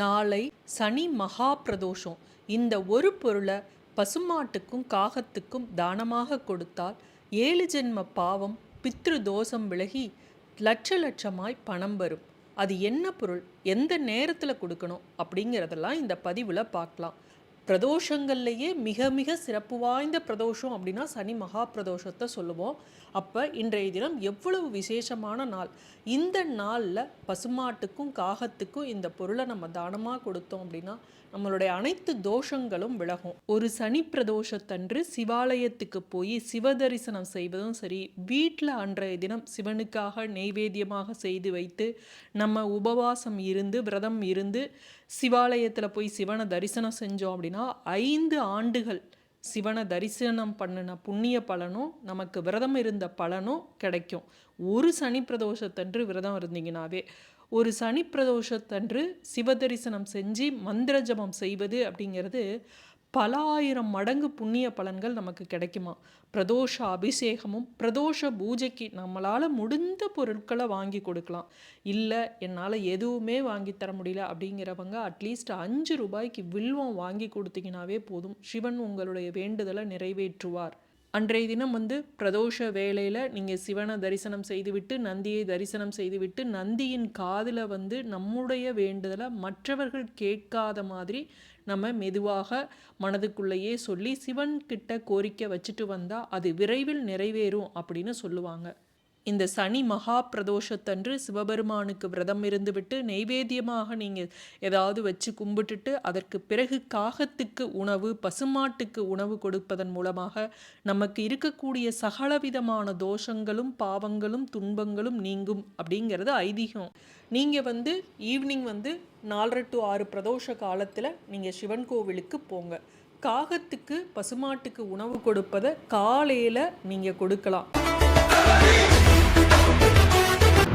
நாளை சனி மகா பிரதோஷம் இந்த ஒரு பொருளை பசுமாட்டுக்கும் காகத்துக்கும் தானமாக கொடுத்தால் ஏழு ஜென்ம பாவம் பித்ரு தோஷம் விலகி லட்ச லட்சமாய் பணம் வரும். அது என்ன பொருள்? எந்த நேரத்தில் கொடுக்கணும்? அப்படிங்கிறதெல்லாம் இந்த பதிவில் பார்க்கலாம். பிரதோஷங்கள்லேயே மிக மிக சிறப்பு வாய்ந்த பிரதோஷம் அப்படின்னா சனி மகா பிரதோஷத்தை சொல்லுவோம். அப்போ இன்றைய தினம் எவ்வளவு விசேஷமான நாள். இந்த நாளில் பசுமாட்டுக்கும் காகத்துக்கும் இந்த பொருளை நம்ம தானமாக கொடுத்தோம் அப்படின்னா நம்மளுடைய அனைத்து தோஷங்களும் விலகும். ஒரு சனி பிரதோஷத்தன்று சிவாலயத்துக்கு போய் சிவ தரிசனம் செய்வதும் சரி வீட்டில் அன்றைய தினம் சிவனுக்காக நெய்வேத்தியமாக செய்து வைத்து நம்ம உபவாசம் இருந்து விரதம் இருந்து சிவாலயத்தில் போய் சிவனை தரிசனம் செஞ்சோம் அப்படின்னா ஐந்து ஆண்டுகள் சிவனை தரிசனம் பண்ணின புண்ணிய பலனும் நமக்கு விரதம் இருந்த பலனும் கிடைக்கும். ஒரு சனி பிரதோஷத்தன்று விரதம் இருந்தீங்கனாவே ஒரு சனி பிரதோஷத்தன்று சிவ தரிசனம் செஞ்சு மந்திர ஜபம் செய்வது அப்படிங்கிறது பல ஆயிரம் மடங்கு புண்ணிய பலன்கள் நமக்கு கிடைக்குமா? பிரதோஷ அபிஷேகமும் பிரதோஷ பூஜைக்கு நம்மளால் முடிந்த பொருட்களை வாங்கி கொடுக்கலாம். இல்லை என்னால் எதுவுமே வாங்கி தர முடியல அப்படிங்கிறவங்க அட்லீஸ்ட் அஞ்சு ரூபாய்க்கு வில்வம் வாங்கி கொடுத்தீங்கனாவே போதும். சிவன் உங்களுடைய வேண்டுதலை நிறைவேற்றுவார். அன்றைய தினம் வந்து பிரதோஷ வேளையில் நீங்கள் சிவனை தரிசனம் செய்துவிட்டு நந்தியை தரிசனம் செய்துவிட்டு நந்தியின் காதில் வந்து நம்முடைய வேண்டுதலை மற்றவர்கள் கேட்காத மாதிரி நம்ம மெதுவாக மனதுக்குள்ளேயே சொல்லி சிவன்கிட்ட கோரிக்கை வச்சுட்டு வந்தால் அது விரைவில் நிறைவேறும் அப்படின்னு சொல்லுவாங்க. இந்த சனி மகா பிரதோஷத்தன்று சிவபெருமானுக்கு விரதம் இருந்துவிட்டு நெய்வேத்தியமாக நீங்கள் ஏதாவது வச்சு கும்பிட்டுட்டு அதற்கு பிறகு காகத்துக்கு உணவு பசுமாட்டுக்கு உணவு கொடுப்பதன் மூலமாக நமக்கு இருக்கக்கூடிய சகலவிதமான தோஷங்களும் பாவங்களும் துன்பங்களும் நீங்கும் அப்படிங்கிறது ஐதீகம். நீங்கள் வந்து ஈவினிங் வந்து நாலரை டு ஆறு பிரதோஷ காலத்தில் நீங்கள் சிவன் கோவிலுக்கு போங்க. காகத்துக்கு பசுமாட்டுக்கு உணவு கொடுப்பதை காலையில் நீங்கள் கொடுக்கலாம்.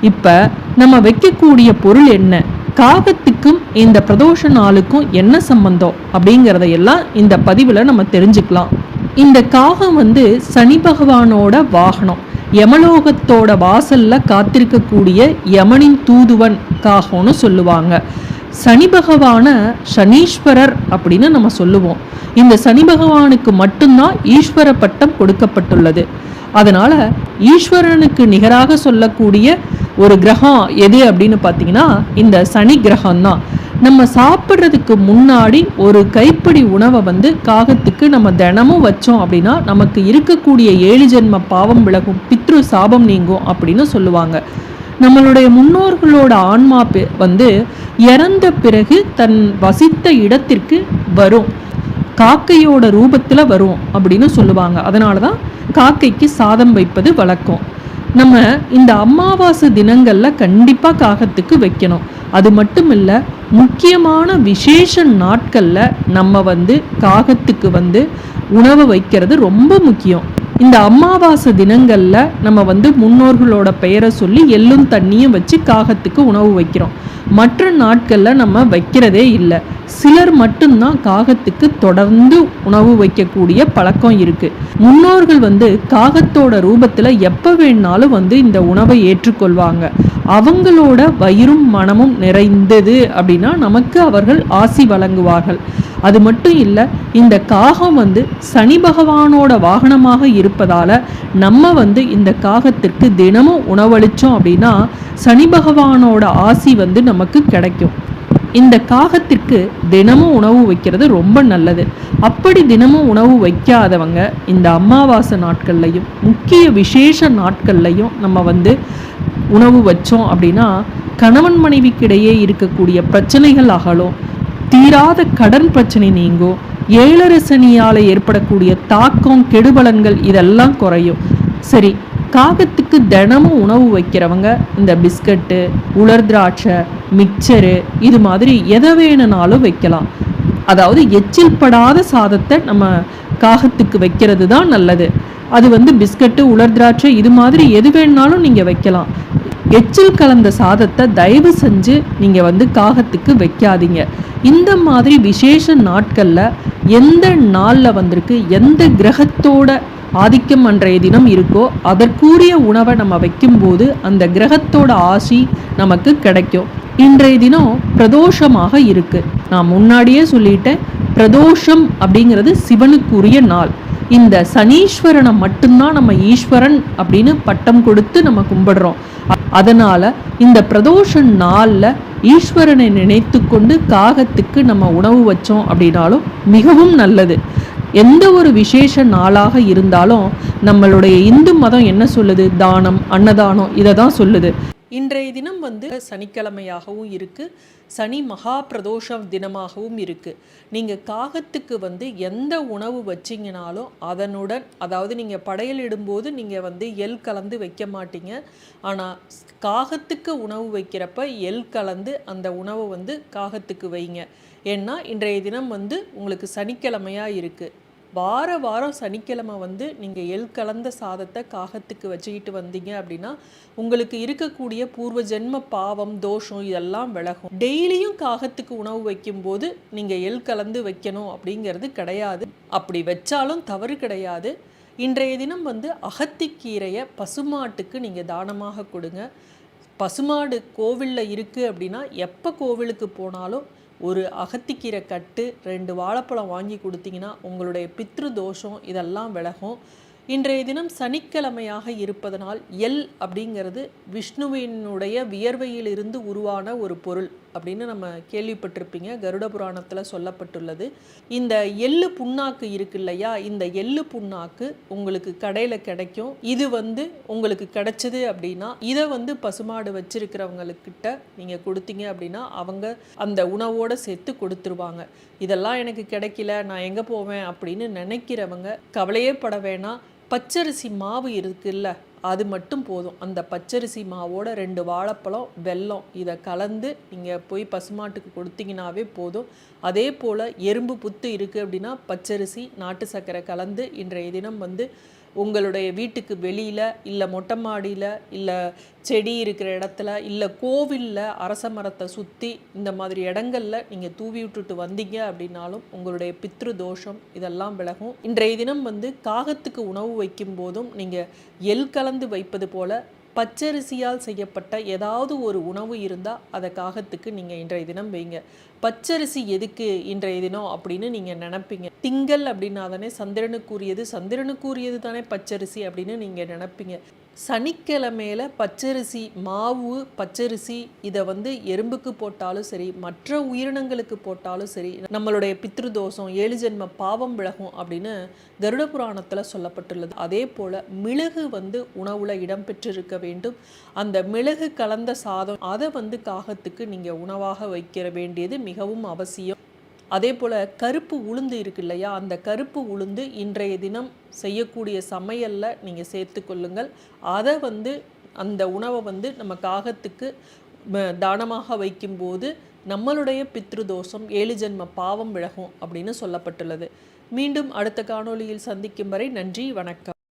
இப்ப நம்ம வைக்கக்கூடிய பொருள் என்ன? காகத்துக்கும் இந்த பிரதோஷ நாளுக்கும் என்ன சம்பந்தம்? அப்படிங்கிறத எல்லாம் இந்த பதிவில் நம்ம தெரிஞ்சுக்கலாம். இந்த காகம் வந்து சனி பகவானோட வாகனம். யமலோகத்தோட வாசல்ல காத்திருக்கக்கூடிய யமனின் தூதுவன் காகம்னு சொல்லுவாங்க. சனி பகவான சனீஸ்வரர் அப்படின்னு நம்ம சொல்லுவோம். இந்த சனி பகவானுக்கு மட்டும்தான் ஈஸ்வர பட்டம் கொடுக்கப்பட்டுள்ளது. அதனால ஈஸ்வரனுக்கு நிகராக சொல்லக்கூடிய ஒரு கிரகம் எது அப்படின்னு பார்த்தீங்கன்னா இந்த சனி கிரகம் தான் நம்ம சாப்பிட்றதுக்கு முன்னாடி ஒரு கைப்பிடி உணவை வந்து காகத்துக்கு நம்ம தினமும் வச்சோம் அப்படின்னா நமக்கு இருக்கக்கூடிய ஏழு ஜென்ம பாவம் விலகும் பித்ரு சாபம் நீங்கும் அப்படின்னு சொல்லுவாங்க. நம்மளுடைய முன்னோர்களோட ஆன்மா வந்து இறந்த பிறகு தன் வசித்த இடத்திற்கு வரும். காக்கையோட ரூபத்தில் வரும் அப்படின்னு சொல்லுவாங்க. அதனால தான் காக்கைக்கு சாதம் வைப்பது வழக்கம். நம்ம இந்த அமாவாசை தினங்களில் கண்டிப்பாக காகத்துக்கு வைக்கணும். அது மட்டும் இல்லை முக்கியமான விசேஷ நாட்களில் நம்ம வந்து காகத்துக்கு வந்து உணவு வைக்கிறது ரொம்ப முக்கியம். இந்த அமாவாசை தினங்களில் நம்ம வந்து முன்னோர்களோட பெயரை சொல்லி எள்ளும் தண்ணியும் வச்சு காகத்துக்கு உணவு வைக்கிறோம். மற்ற நாட்களில் நம்ம வைக்கிறதே இல்லை. சிலர் மட்டும்தான் காகத்துக்கு தொடர்ந்து உணவு வைக்கக்கூடிய பழக்கம் இருக்குது முன்னோர்கள் வந்து காகத்தோட ரூபத்தில் எப்போ வேணாலும் வந்து இந்த உணவை ஏற்றுக்கொள்வாங்க. அவங்களோட வயிறும் மனமும் நிறைந்தது அப்படின்னா நமக்கு அவர்கள் ஆசி வழங்குவார்கள். அது மட்டும் இல்லை இந்த காகம் வந்து சனி பகவானோட வாகனமாக இருப்பதால நம்ம வந்து இந்த காகத்திற்கு தினமும் உணவளித்தோம் அப்படின்னா சனி பகவானோட ஆசி வந்து நமக்கு கிடைக்கும். இந்த காகத்திற்கு தினமும் உணவு வைக்கிறது ரொம்ப நல்லது. அப்படி தினமும் உணவு வைக்காதவங்க இந்த அமாவாசை நாட்கள்லையும் முக்கிய விசேஷ நாட்கள்லையும் நம்ம வந்து உணவு வச்சோம் அப்படின்னா கணவன் மனைவிக்கிடையே இருக்கக்கூடிய பிரச்சனைகள் அகலும். தீராத கடன் பிரச்சனை நீங்கும் ஏழரை சனியால் ஏற்படக்கூடிய தாக்கம் கெடுபலன்கள் இதெல்லாம் குறையும். சரி காகத்துக்கு தினமும் உணவு வைக்கிறவங்க இந்த பிஸ்கட்டு உலர் திராட்சை மிக்சரு இது மாதிரி எதை வேணும்னாலும் வைக்கலாம். அதாவது எச்சில் படாத சாதத்தை நம்ம காகத்துக்கு வைக்கிறது தான் நல்லது. அது வந்து பிஸ்கட்டு உலர் திராட்சை இது மாதிரி எது வேணுனாலும் நீங்கள் வைக்கலாம். எச்சில் கலந்த சாதத்தை தயவு செஞ்சு நீங்கள் வந்து காகத்துக்கு வைக்காதீங்க. இந்த மாதிரி விசேஷ நாட்களில் எந்த நாளில் வந்திருக்கு எந்த கிரகத்தோட ஆதிக்கம் அன்றைய தினம் இருக்கோ அதற்குரிய உணவை நம்ம வைக்கும்போது அந்த கிரகத்தோட ஆசி நமக்கு கிடைக்கும். இன்றைய தினம் பிரதோஷமாக இருக்குது நான் முன்னாடியே சொல்லிட்டேன் பிரதோஷம் அப்படிங்கிறது சிவனுக்குரிய நாள். இந்த சனீஸ்வரனை மட்டும்தான் நம்ம ஈஸ்வரன் அப்படின்னு பட்டம் கொடுத்து நம்ம கும்பிடுறோம். அதனால இந்த பிரதோஷ நாள்ல ஈஸ்வரனை நினைத்து கொண்டு காகத்துக்கு நம்ம உணவு வச்சோம் அப்படின்னாலும் மிகவும் நல்லது. எந்த ஒரு விசேஷ நாளாக இருந்தாலும் நம்மளுடைய இந்து மதம் என்ன சொல்லுது? தானம் அன்னதானம் இதை தான் சொல்லுது. இன்றைய தினம் வந்து சனிக்கிழமையாகவும் இருக்குது சனி மகா பிரதோஷ தினமாகவும் இருக்குது நீங்கள் காகத்துக்கு வந்து எந்த உணவு வச்சிங்கனாலும் அதனுடன் அதாவது நீங்கள் படையலிடும்போது நீங்கள் வந்து எள் கலந்து வைக்க மாட்டீங்க. ஆனால் காகத்துக்கு உணவு வைக்கிறப்ப எள் கலந்து அந்த உணவை வந்து காகத்துக்கு வைங்க. ஏன்னா இன்றைய தினம் வந்து உங்களுக்கு சனிக்கிழமையாக இருக்குது வார வாரம் சனிக்கிழமை வந்து நீங்கள் எள் கலந்த சாதத்தை காகத்துக்கு வச்சுக்கிட்டு வந்தீங்க அப்படின்னா உங்களுக்கு இருக்கக்கூடிய பூர்வ ஜென்ம பாவம் தோஷம் இதெல்லாம் விலகும். டெய்லியும் காகத்துக்கு உணவு வைக்கும்போது நீங்கள் எள் கலந்து வைக்கணும் அப்படிங்கிறது கிடையாது. அப்படி வச்சாலும் தவறு கிடையாது. இன்றைய தினம் வந்து அகத்திக்கீரையை பசுமாட்டுக்கு நீங்கள் தானமாக கொடுங்க. பசுமாடு கோவிலில் இருக்குது அப்படின்னா எப்போ கோவிலுக்கு போனாலும் ஒரு அகத்திக்கீரை கட்டு ரெண்டு வாழைப்பழம் வாங்கி கொடுத்தீங்கன்னா உங்களுடைய பித்ரு தோஷம் இதெல்லாம் விலகும். இன்றைய தினம் சனிக்கிழமையாக இருப்பதனால் எல் அப்படிங்கிறது விஷ்ணுவினுடைய வியர்வையிலிருந்து உருவான ஒரு பொருள். அப்படின்னு நம்ம கேள்விப்பட்டிருப்பீங்க. கருட புராணத்தில் சொல்லப்பட்டுள்ளது. இந்த எள்ளு புண்ணாக்கு இருக்கு இல்லையா? இந்த எள்ளு புண்ணாக்கு உங்களுக்கு கடையில் கிடைக்கும். இது வந்து உங்களுக்கு கிடைச்சது அப்படின்னா இதை வந்து பசுமாடு வச்சிருக்கிறவங்களுக்கிட்ட நீங்கள் கொடுத்தீங்க அப்படின்னா அவங்க அந்த உணவோட சேர்த்து கொடுத்துருவாங்க. இதெல்லாம் எனக்கு கிடைக்கல நான் எங்கே போவேன் அப்படின்னு நினைக்கிறவங்க கவலையே பட வேணாம். பச்சரிசி மாவு இருக்குல்ல அது மட்டும் போதும். அந்த பச்சரிசி மாவோட ரெண்டு வாழைப்பழம் வெல்லம் இதை கலந்து நீங்கள் போய் பசுமாட்டுக்கு கொடுத்தீங்கனாவே போதும். அதே போல் எறும்பு புத்து இருக்குது அப்படின்னா பச்சரிசி நாட்டு சர்க்கரை கலந்து இன்றைய தினம் வந்து உங்களுடைய வீட்டுக்கு வெளியில் இல்லை மொட்டை மாடியில் இல்லை செடி இருக்கிற இடத்துல இல்லை கோவிலில் அரச மரத்தை சுற்றி இந்த மாதிரி இடங்களில் நீங்கள் தூவி விட்டுட்டு வந்தீங்க அப்படின்னாலும் உங்களுடைய பித்ரு தோஷம் இதெல்லாம் விலகும். இன்றைய தினம் வந்து காகத்துக்கு உணவு வைக்கும் போதும் நீங்கள் எல் கலந்து வைப்பது போல பச்சரிசியால் செய்யப்பட்ட ஏதாவது ஒரு உணவு இருந்தால் அதை காகத்துக்கு நீங்கள் இன்றைய தினம் வைங்க. பச்சரிசி எதுக்கு இன்றைய தினம் அப்படின்னு நீங்கள் நினப்பீங்க. திங்கள் அப்படின்னா தானே சந்திரனுக்குரியது சந்திரனுக்குரியது தானே பச்சரிசி அப்படின்னு நீங்கள் நினப்பீங்க. சனிக்கிழமையில் பச்சரிசி மாவு பச்சரிசி இதை வந்து எறும்புக்கு போட்டாலும் சரி மற்ற உயிரினங்களுக்கு போட்டாலும் சரி நம்மளுடைய பித்ருதோஷம் ஏழு ஜென்ம பாவம் விலகும் அப்படின்னு கருட புராணத்தில் சொல்லப்பட்டுள்ளது. அதே போல் மிளகு வந்து உணவில் இடம்பெற்றிருக்க வேண்டும். அந்த மிளகு கலந்த சாதம் அதை வந்து காகத்துக்கு நீங்கள் உணவாக வைக்கிற வேண்டியது மிகவும் அவசியம். அதே போல் கருப்பு உளுந்து இருக்கு இல்லையா? அந்த கருப்பு உளுந்து இன்றைய தினம் செய்யக்கூடிய சமையலில் நீங்கள் சேர்த்து கொள்ளுங்கள். அதை வந்து அந்த உணவை வந்து நம்ம காகத்துக்கு தானமாக வைக்கும்போது நம்மளுடைய பித்ரு தோஷம் ஏழு ஜென்ம பாவம் விலகும் அப்படின்னு சொல்லப்பட்டுள்ளது. மீண்டும் அடுத்த காணொளியில் சந்திக்கும் வரை நன்றி வணக்கம்.